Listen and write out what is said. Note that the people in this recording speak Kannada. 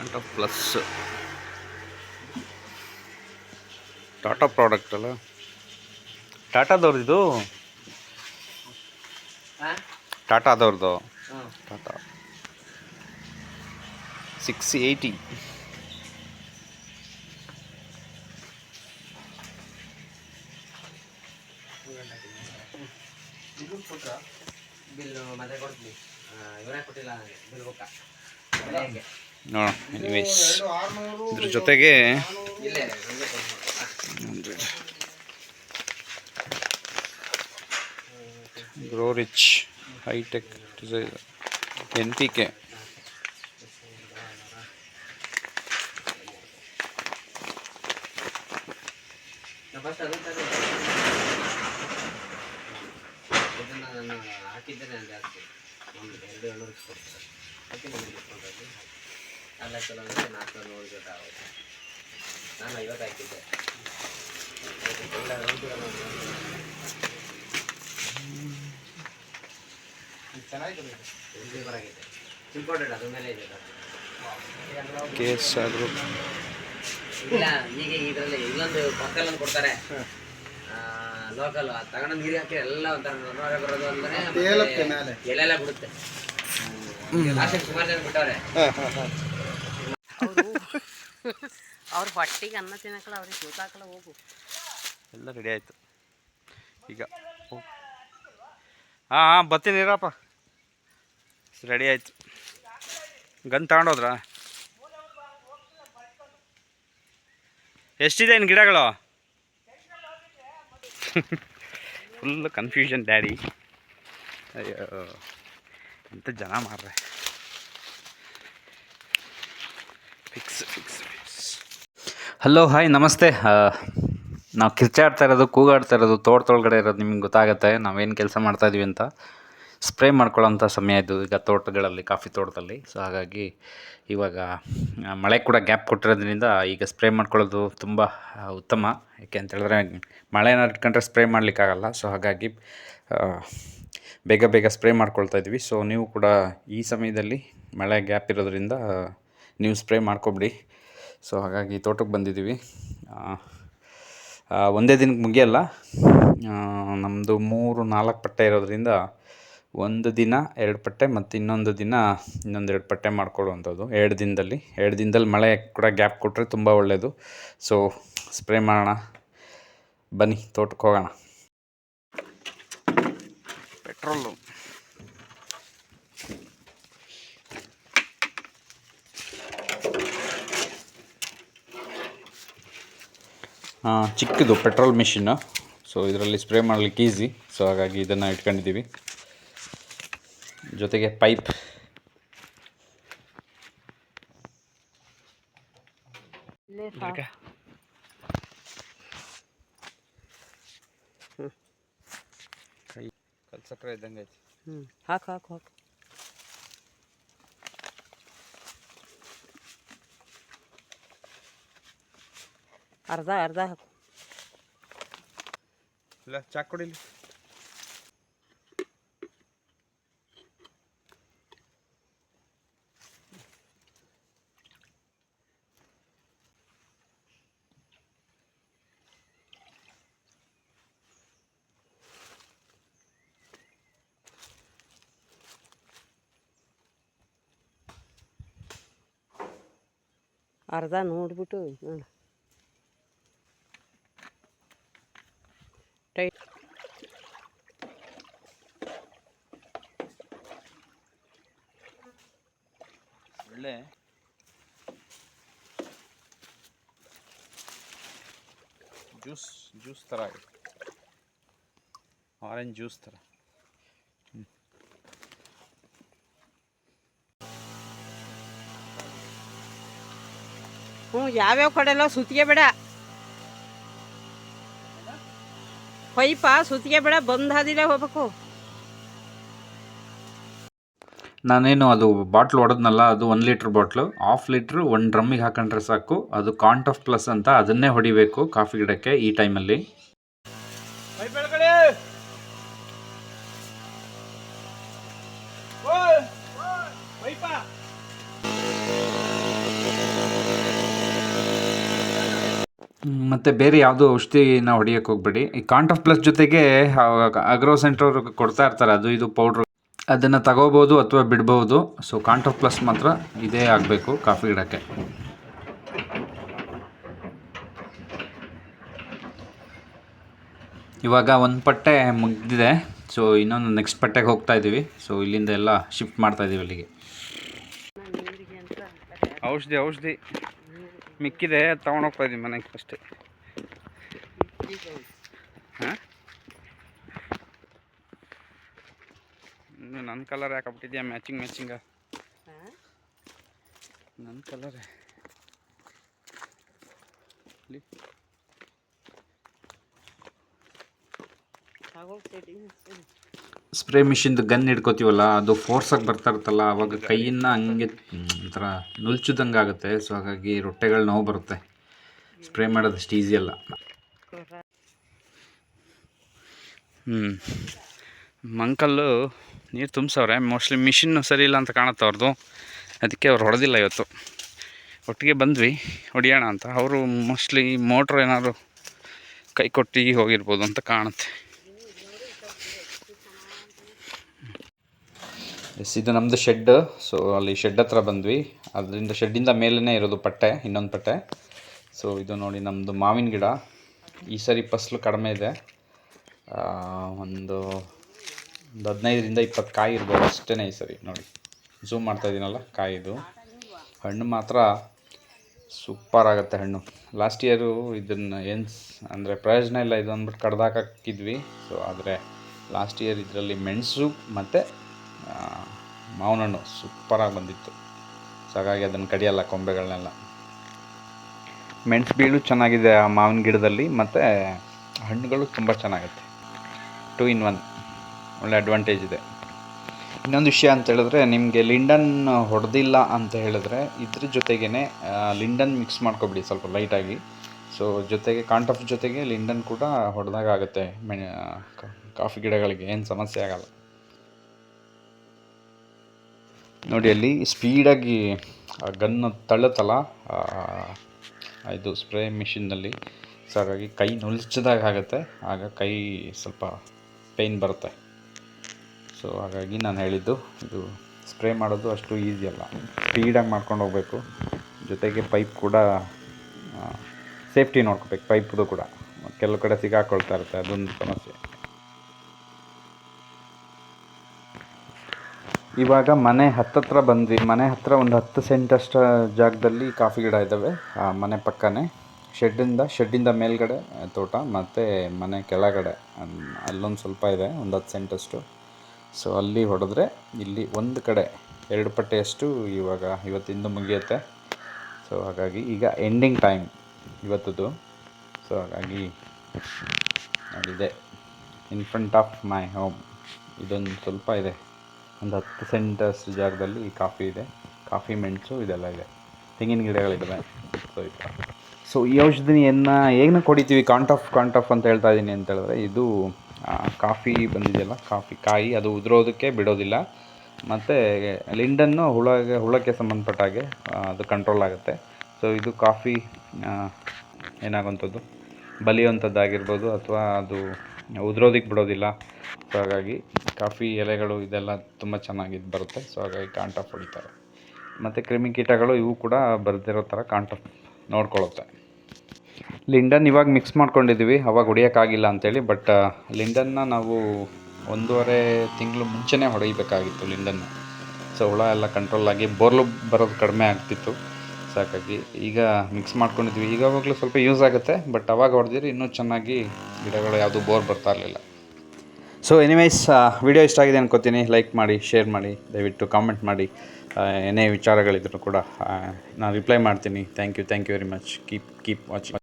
ಕಾಂಟ ಪ್ಲಸ್ ಟಾಟಾ ಪ್ರಾಡಕ್ಟ್ ಅಲ್ಲ? ಟಾಟಾದವ್ರದ್ದು ಇದು ಟಾಟಾದವ್ರದ್ದು ಟಾಟಾ ಸಿಕ್ಸ್ ಏಯ್ಟಿ ಬಿಲ್ ಮತ್ತೆ ಕೊಡ್ತೀನಿ. ಇವರೇ ಕೊಟ್ಟಿಲ್ಲ ಬಿಲ್ ಬುಕ್ಕ. ನೋಡೋಣ ಎನಿವೇಸ್ ಇದ್ರ ಜೊತೆಗೆ ಇಲ್ಲೇ ಹಂಗೆ ಕೊಡ್ಬೋದು. Grow rich hitech design N P K ನಾ ಫಸ್ಟ್ ಅದನ್ನ ತಗೊಂಡೆ. ಇದನ್ನ ನಾನು ಹಾಕಿದ್ದೇನೆ ಜಾಸ್ತಿ ಒಂದು ಎರಡು ಅಲ್ಲ ಚಲೋ ನಾಲ್ಕು ನೋಡಿ ಜೊತೆ ಆಗುತ್ತೆ. ನಾನು ಐವತ್ತು ಹಾಕಿದ್ದೆ. ಚೆನ್ನಾಗಿದೆ ಬರಾಗಿದೆ ಇಂಪಾರ್ಟೆಂಟ್ ಅದ್ರ ಮೇಲೆ ಇದೆ ಸರ್. ಕೆ ಎಸ್ ಆದ್ರು ಇಲ್ಲ ಈಗ ಇದರಲ್ಲಿ ಇಲ್ಲೊಂದು ಪಕ್ಕಲ್ಲೊಂದು ಕೊಡ್ತಾರೆ. ಲೋಕಲ್ ತಗೊಂಡು ನೀರು ಹಾಕಿ ಎಲ್ಲ ಒಂಥರ ರೋಗ ಬರೋದು ಅಂದ್ರೆ ಎಲೆಲ್ಲ ಬಿಡುತ್ತೆ. ಲಾಸ್ಟಿಗೆ ಸುಮಾರು ಜನ ಬಿಟ್ಟವ್ರೆ. ಅವ್ರ ಹೊಟ್ಟಿಗೆ ಅನ್ನ ತಿನ್ನಕಲ್ಲ ಅವ್ರಿಗೆ ಗೊತ್ತಾಕಲ್ಲ ಹೋಗು. ಎಲ್ಲ ರೆಡಿ ಆಯಿತು. ಈಗ ಹಾಂ ಹಾಂ ಬರ್ತೀನಿ ಇರಪ್ಪ. ರೆಡಿ ಆಯಿತು. ಗನ್ ತಗೊಂಡೋದ್ರ? ಎಷ್ಟಿದೆ ಏನು ಗಿಡಗಳು? ಫುಲ್ ಕನ್ಫ್ಯೂಷನ್ ಡ್ಯಾಡಿ ಅಯ್ಯೋ ಎಂತ ಜನ ಮಾರ್ರೆ. ಹಲೋ ಹಾಯ್ ನಮಸ್ತೆ. ನಾವು ಕಿರ್ಚಾಡ್ತಾ ಇರೋದು, ಕೂಗಾಡ್ತಾ ಇರೋದು, ತೋಟದೊಳಗಡೆ ಇರೋದು ನಿಮ್ಗೆ ಗೊತ್ತಾಗುತ್ತೆ. ನಾವೇನು ಕೆಲಸ ಮಾಡ್ತಾಯಿದ್ವಿ ಅಂತ ಸ್ಪ್ರೇ ಮಾಡ್ಕೊಳ್ಳೋಂಥ ಸಮಯ ಇದು ಈಗ ತೋಟಗಳಲ್ಲಿ, ಕಾಫಿ ತೋಟದಲ್ಲಿ. ಸೊ ಹಾಗಾಗಿ ಇವಾಗ ಮಳೆ ಕೂಡ ಗ್ಯಾಪ್ ಕೊಟ್ಟಿರೋದ್ರಿಂದ ಈಗ ಸ್ಪ್ರೇ ಮಾಡ್ಕೊಳ್ಳೋದು ತುಂಬ ಉತ್ತಮ. ಯಾಕೆ ಅಂತ ಹೇಳಿದ್ರೆ, ಮಳೆನ ಇಟ್ಕೊಂಡ್ರೆ ಸ್ಪ್ರೇ ಮಾಡಲಿಕ್ಕಾಗಲ್ಲ. ಸೊ ಹಾಗಾಗಿ ಬೇಗ ಬೇಗ ಸ್ಪ್ರೇ ಮಾಡ್ಕೊಳ್ತಾ ಇದ್ವಿ. ಸೊ ನೀವು ಕೂಡ ಈ ಸಮಯದಲ್ಲಿ ಮಳೆ ಗ್ಯಾಪ್ ಇರೋದ್ರಿಂದ ನೀವು ಸ್ಪ್ರೇ ಮಾಡ್ಕೊಬಿಡಿ. ಸೊ ಹಾಗಾಗಿ ತೋಟಕ್ಕೆ ಬಂದಿದ್ದೀವಿ. ಒಂದೇ ದಿನಕ್ಕೆ ಮುಗಿಯಲ್ಲ. ನಮ್ಮದು ಮೂರು ನಾಲ್ಕು ಪಟ್ಟೆ ಇರೋದ್ರಿಂದ ಒಂದು ದಿನ, ಎರಡು ಪಟ್ಟೆ ಮತ್ತು ಇನ್ನೊಂದು ದಿನ ಇನ್ನೊಂದು ಎರಡು ಪಟ್ಟೆ ಮಾಡ್ಕೊಳ್ಳುವಂಥದ್ದು. ಎರಡು ದಿನದಲ್ಲಿ ಎರಡು ದಿನದಲ್ಲಿ ಮಳೆ ಕೂಡ ಗ್ಯಾಪ್ ಕೊಟ್ಟರೆ ತುಂಬ ಒಳ್ಳೆಯದು ಸೊ ಸ್ಪ್ರೇ ಮಾಡೋಣ. ಬನ್ನಿ, ತೋಟಕ್ಕೆ ಹೋಗೋಣ. ಪೆಟ್ರೋಲು. ಚಿಕ್ಕದು ಪೆಟ್ರೋಲ್ ಮಿಷಿನ್ನು ಸೊ ಇದರಲ್ಲಿ ಸ್ಪ್ರೇ ಮಾಡಲಿಕ್ಕೆ ಈಸಿ ಸೊ ಹಾಗಾಗಿ ಇದನ್ನು ಇಟ್ಕೊಂಡಿದ್ದೀವಿ. ಜೊತೆಗೆ ಪೈಪ್ ಇಲ್ಲೇ ಕೈ ಕಲ್ಸಕ್ರೆ ಇದ್ದಂಗೆ ಐತಿ ಹ್ಮ್ ಹಾಕು ಹಾಕು ಹಾಕು. ಅರ್ಧ ಅರ್ಧ ಹಾಕು ಇಲ್ಲ ಚಾಕ್ ಕೊಡಿಲಿ ಅರ್ಧ ನೋಡ್ಬಿಟ್ಟು ನೋಡು ಒಳ್ಳೆ ಜ್ಯೂಸ್ ಜ್ಯೂಸ್ ಥರ ಆಗಿದೆ ಆರೆಂಜ್ ಜ್ಯೂಸ್ ಥರ ಹ್ಞೂ ಯಾವ್ಯಾವ ಕಡೆಲ್ಲ ಸುತ್ತಿಗೆ ಬೇಡ ಪೈಪ ಸುತ್ತಿಗೆ ಬೇಡ ಬಂದ್ ಹಾದಿಲೇ ಹೋಗ್ಬೇಕು ನಾನೇನು ಅದು ಬಾಟ್ಲ್ ಹೊಡೆದ್ನಲ್ಲ ಅದು one litre bottle. Half litre ಒಂದು ಡ್ರಮ್ಮಿಗೆ ಹಾಕೊಂಡ್ರೆ ಸಾಕು. ಅದು ಕಾಂಟ್ ಆಫ್ ಪ್ಲಸ್ ಅಂತ ಅದನ್ನೇ ಹೊಡಿಬೇಕು ಕಾಫಿ ಗಿಡಕ್ಕೆ ಈ ಟೈಮಲ್ಲಿ. ಮತ್ತು ಬೇರೆ ಯಾವುದೋ ಔಷಧಿನ ಹೊಡಿಯೋಕ್ಕೆ ಹೋಗ್ಬೇಡಿ. ಈ ಕಾಂಟ್ ಆಫ್ ಪ್ಲಸ್ ಜೊತೆಗೆ ಅಗ್ರೋ ಸೆಂಟ್ರವ್ರು ಕೊಡ್ತಾ ಇರ್ತಾರೆ ಅದು ಇದು ಪೌಡ್ರು. ಅದನ್ನು ತಗೋಬೋದು ಅಥವಾ ಬಿಡ್ಬೋದು. ಸೊ ಕಾಂಟ್ರಾ ಪ್ಲಸ್ ಮಾತ್ರ ಇದೇ ಆಗಬೇಕು ಕಾಫಿ ಗಿಡಕ್ಕೆ ಇವಾಗ ಒಂದು ಪಟ್ಟೆ ಮುಗಿದಿದೆ. ಸೊ ಇನ್ನೊಂದು ನೆಕ್ಸ್ಟ್ ಪಟ್ಟೆಗೆ ಹೋಗ್ತಾ ಇದ್ದೀವಿ ಸೊ ಇಲ್ಲಿಂದ ಎಲ್ಲ ಶಿಫ್ಟ್ ಮಾಡ್ತಾ ಇದ್ದೀವಿ ಅಲ್ಲಿಗೆ. ಔಷಧಿ ಔಷಧಿ. ಮಿಕ್ಕಿದೆ ತೊಗೊಂಡೋಗ್ತಾ ಇದ್ದೀವಿ ಮನೆಗೆ ಅಷ್ಟೇ ನನ್ನ ಕಲರ್ ಯಾಕೆ ಮ್ಯಾಚಿಂಗ್ ಮ್ಯಾಚಿಂಗ ಹಾಂ? ನನ್ನ ಕಲರ್ ಸ್ಪ್ರೇ ಮಿಷಿನ್ದು ಗನ್ ಹಿಡ್ಕೋತೀವಲ್ಲ ಅದು ಫೋರ್ಸಾಗಿ ಬರ್ತಾ ಇರುತ್ತಲ್ಲ ಅವಾಗ ಕೈಯಿಂದ ಹಂಗೆ ಒಂಥರ ನುಲ್ಚುದಂಗೆ ಆಗುತ್ತೆ. ಸೊ ಹಾಗಾಗಿ ರೊಟ್ಟೆಗಳು ನೋವು ಬರುತ್ತೆ. ಸ್ಪ್ರೇ ಮಾಡೋದಷ್ಟು ಈಸಿ ಅಲ್ಲ. ಹ್ಞೂ ಮಂಕಲ್ಲು ನೀರು ತುಂಬಿಸವ್ರೆ. ಮೋಸ್ಟ್ಲಿ ಮಿಷಿನ್ನು ಸರಿ ಇಲ್ಲ ಅಂತ ಕಾಣುತ್ತೆ ಅವ್ರದ್ದು ಅದಕ್ಕೆ ಅವ್ರು ಹೊಡೆದಿಲ್ಲ ಇವತ್ತು. ಒಟ್ಟಿಗೆ ಬಂದ್ವಿ. ಹೊಡಿಯೋಣ ಅಂತ. ಅವರು ಮೋಸ್ಟ್ಲಿ ಮೋಟ್ರ್ ಏನಾದರೂ ಕೈ ಕೊಟ್ಟು ಹೋಗಿರ್ಬೋದು ಅಂತ ಕಾಣುತ್ತೆ. ಎಸ್ ಇದು ನಮ್ಮದು ಶೆಡ್ ಸೊ ಅಲ್ಲಿ ಶೆಡ್ ಹತ್ರ ಬಂದ್ವಿ. ಅದರಿಂದ ಶೆಡ್ಡಿಂದ ಮೇಲೇ ಇರೋದು ಪಟ್ಟೆ, ಇನ್ನೊಂದು ಪಟ್ಟೆ. ಸೊ ಇದು ನೋಡಿ ನಮ್ಮದು ಮಾವಿನ ಗಿಡ. ಈ ಸರಿ ಫಸ್ಲು ಕಡಿಮೆ ಇದೆ. ಒಂದು ಒಂದು ಹದಿನೈದರಿಂದ ಇಪ್ಪತ್ತು ಕಾಯಿ ಇರ್ಬೋದು ಅಷ್ಟೇ ಸರಿ, ನೋಡಿ. ಝೂಮ್ ಮಾಡ್ತಾ ಇದ್ದೀನಲ್ಲ ಕಾಯಿದು. ಹಣ್ಣು ಮಾತ್ರ ಸೂಪರ್ ಆಗುತ್ತೆ ಹಣ್ಣು. ಲಾಸ್ಟ್ ಇಯರು ಇದನ್ನು ಏನು ಅಂದರೆ ಪ್ರಯೋಜನ ಇಲ್ಲ ಇದು ಅಂದ್ಬಿಟ್ಟು ಕಡ್ದಾಕಿದ್ವಿ ಸೊ ಆದರೆ ಲಾಸ್ಟ್ ಇಯರ್ ಇದರಲ್ಲಿ ಮೆಣಸು ಮತ್ತು ಮಾವಿನ ಹಣ್ಣು ಸೂಪರಾಗಿ ಬಂದಿತ್ತು. ಸೊ ಹಾಗಾಗಿ ಅದನ್ನು ಕಡಿಯಲ್ಲ ಕೊಂಬೆಗಳನ್ನೆಲ್ಲ ಮೆಣಸು ಬೀಳು ಚೆನ್ನಾಗಿದೆ ಆ ಮಾವಿನ ಗಿಡದಲ್ಲಿ, ಮತ್ತು ಹಣ್ಣುಗಳು ತುಂಬ ಚೆನ್ನಾಗುತ್ತೆ. ಟೂ ಇನ್ ಒನ್ ಒಳ್ಳೆ ಅಡ್ವಾಂಟೇಜ್ ಇದೆ. ಇನ್ನೊಂದು ವಿಷಯ ಅಂತ ಹೇಳಿದ್ರೆ, ನಿಮಗೆ ಲಿಂಡನ್ ಹೊಡೆದಿಲ್ಲ ಅಂತ ಹೇಳಿದ್ರೆ, ಇದ್ರ ಜೊತೆಗೇ ಲಿಂಡನ್ ಮಿಕ್ಸ್ ಮಾಡ್ಕೊಬಿಡಿ ಸ್ವಲ್ಪ ಲೈಟಾಗಿ ಸೊ ಜೊತೆಗೆ ಕಾಂಟಫ್ ಜೊತೆಗೆ ಲಿಂಡನ್ ಕೂಡ ಹೊಡೆದಾಗ ಆಗುತ್ತೆ. ಮೆಣ ಕಾಫಿ ಗಿಡಗಳಿಗೆ ಏನು ಸಮಸ್ಯೆ ಆಗಲ್ಲ. ನೋಡಿ, ಅಲ್ಲಿ ಸ್ಪೀಡಾಗಿ ಗನ್ನು ತಳ್ಳುತ್ತಲ್ಲ ಇದು ಸ್ಪ್ರೇ ಮಿಷಿನ್ನಲ್ಲಿ ಸೊ ಹಾಗಾಗಿ ಕೈ ನುಲ್ಚಿದಾಗ ಆಗುತ್ತೆ. ಆಗ ಕೈ ಸ್ವಲ್ಪ ಪೇಯ್ನ್ ಬರುತ್ತೆ. ಸೊ ಹಾಗಾಗಿ ನಾನು ಹೇಳಿದ್ದು, ಇದು ಸ್ಪ್ರೇ ಮಾಡೋದು ಅಷ್ಟು ಈಸಿ ಅಲ್ಲ. ಸ್ಪೀಡಾಗಿ ಮಾಡ್ಕೊಂಡು ಹೋಗಬೇಕು. ಜೊತೆಗೆ ಪೈಪ್ ಕೂಡ ಸೇಫ್ಟಿ ನೋಡ್ಕೋಬೇಕು ಪೈಪ್ದು ಕೂಡ. ಕೆಲವು ಕಡೆ ಸಿಗಾಕೊಳ್ತಾ ಇರುತ್ತೆ, ಅದೊಂದು ಸಮಸ್ಯೆ. ಇವಾಗ ಮನೆ ಹತ್ತತ್ರ ಬಂದ್ವಿ. ಮನೆ ಹತ್ತಿರ ಒಂದು ಹತ್ತು ಸೆಂಟಷ್ಟು ಜಾಗದಲ್ಲಿ ಕಾಫಿ ಗಿಡ ಇದ್ದಾವೆ ಆ, ಮನೆ ಪಕ್ಕನೇ. ಶೆಡ್ಡಿಂದ ಶೆಡ್ಡಿಂದ ಮೇಲ್ಗಡೆ ತೋಟ, ಮತ್ತು ಮನೆ ಕೆಳಗಡೆ. ಅಲ್ಲೊಂದು ಸ್ವಲ್ಪ ಇದೆ, ಒಂದು ಹತ್ತು ಸೆಂಟಷ್ಟು ಸೊ ಅಲ್ಲಿ ಹೊಡೆದ್ರೆ ಇಲ್ಲಿ ಒಂದು ಕಡೆ ಎರಡು ಪಟ್ಟೆಯಷ್ಟು ಇವಾಗ ಇವತ್ತಿಂದ ಮುಗಿಯುತ್ತೆ. ಸೊ ಹಾಗಾಗಿ ಈಗ ಎಂಡಿಂಗ್ ಟೈಮ್ ಇವತ್ತದು. ಸೊ ಹಾಗಾಗಿ ಇದೆ in front of my home ಇದೊಂದು ಸ್ವಲ್ಪ ಇದೆ. ಒಂದು ಹತ್ತು ಸೆಂಟರ್ಸ್ ಜಾಗದಲ್ಲಿ ಕಾಫಿ ಇದೆ. ಕಾಫಿ ಮೆಣಸು ಇದೆಲ್ಲ ಇದೆ. ತೆಂಗಿನ ಗಿಡಗಳಿದ್ದಾವೆ. ಸೊ ಈ ಥರ ಸೊ ಈ ಔಷಧಿಯನ್ನು ಏನು ಕೊಡಿತೀವಿ? ಕಾಂಟಾಫ್ ಕಾಂಟಾಫ್ ಅಂತ ಹೇಳ್ತಾ ಇದ್ದೀನಿ ಅಂತ ಹೇಳಿದ್ರೆ ಇದು ಕಾಫಿ ಬಂದಿದೆಯಲ್ಲ, ಕಾಫಿ ಕಾಯಿ, ಅದು ಉದುರೋದಕ್ಕೆ ಬಿಡೋದಿಲ್ಲ. ಮತ್ತು ಲಿಂಡನ್ನು ಹುಳಗೆ, ಹುಳಕ್ಕೆ ಸಂಬಂಧಪಟ್ಟ ಹಾಗೆ ಅದು ಕಂಟ್ರೋಲ್ ಆಗುತ್ತೆ. ಸೊ ಇದು ಕಾಫಿ ಏನಾಗುವಂಥದ್ದು? ಬಲಿಯುವಂಥದ್ದಾಗಿರ್ಬೋದು ಅಥವಾ ಅದು ಉದುರೋದಕ್ಕೆ ಬಿಡೋದಿಲ್ಲ. ಸೊ ಹಾಗಾಗಿ ಕಾಫಿ ಎಲೆಗಳು ಇದೆಲ್ಲ ತುಂಬ ಚೆನ್ನಾಗಿ ಬರುತ್ತೆ. ಸೊ ಹಾಗಾಗಿ ಕಾಂಟಾಫ್ ಹೊಡಿತಾರೆ. ಮತ್ತು ಕ್ರಿಮಿಕೀಟಗಳು ಇವು ಕೂಡ ಬರೆದಿರೋ ಥರ ಕಾಂಟಾಫ್ ನೋಡ್ಕೊಳ್ಳುತ್ತೆ. ಲಿಂಡನ್ ಇವಾಗ ಮಿಕ್ಸ್ ಮಾಡ್ಕೊಂಡಿದ್ದೀವಿ ಅವಾಗ ಹೊಡಿಯೋಕ್ಕಾಗಿಲ್ಲ ಅಂತೇಳಿ ಬಟ್ ಲಿಂಡನ್ನ ನಾವು ಒಂದೂವರೆ ತಿಂಗಳು ಮುಂಚೆನೇ ಹೊಡೆಯಬೇಕಾಗಿತ್ತು ಲಿಂಡನ್ನು. ಸೊ ಹುಳ ಎಲ್ಲ ಕಂಟ್ರೋಲ್ ಆಗಿ ಬೋರ್ಲು ಬರೋದು ಕಡಿಮೆ ಆಗ್ತಿತ್ತು. ಸಾಕಾಗಿ ಈಗ ಮಿಕ್ಸ್ ಮಾಡ್ಕೊಂಡಿದ್ವಿ. ಈಗಾಗಲೂ ಸ್ವಲ್ಪ ಯೂಸ್ ಆಗುತ್ತೆ ಬಟ್ ಅವಾಗ ಹೊಡೆದಿರಿ ಇನ್ನೂ ಚೆನ್ನಾಗಿ ಗಿಡಗಳು ಯಾವುದು ಬೋರ್ ಬರ್ತಾ ಇರಲಿಲ್ಲ. ಸೊ ಎನಿವೈಸ್ ವಿಡಿಯೋ ಇಷ್ಟ ಆಗಿದೆ ಅನ್ಕೋತೀನಿ. ಲೈಕ್ ಮಾಡಿ ಶೇರ್ ಮಾಡಿ, ದಯವಿಟ್ಟು ಕಾಮೆಂಟ್ ಮಾಡಿ. ಏನೇ ವಿಚಾರಗಳಿದ್ರು ಕೂಡ ನಾನು ರಿಪ್ಲೈ ಮಾಡ್ತೀನಿ. Thank you thank you very much keep keep watching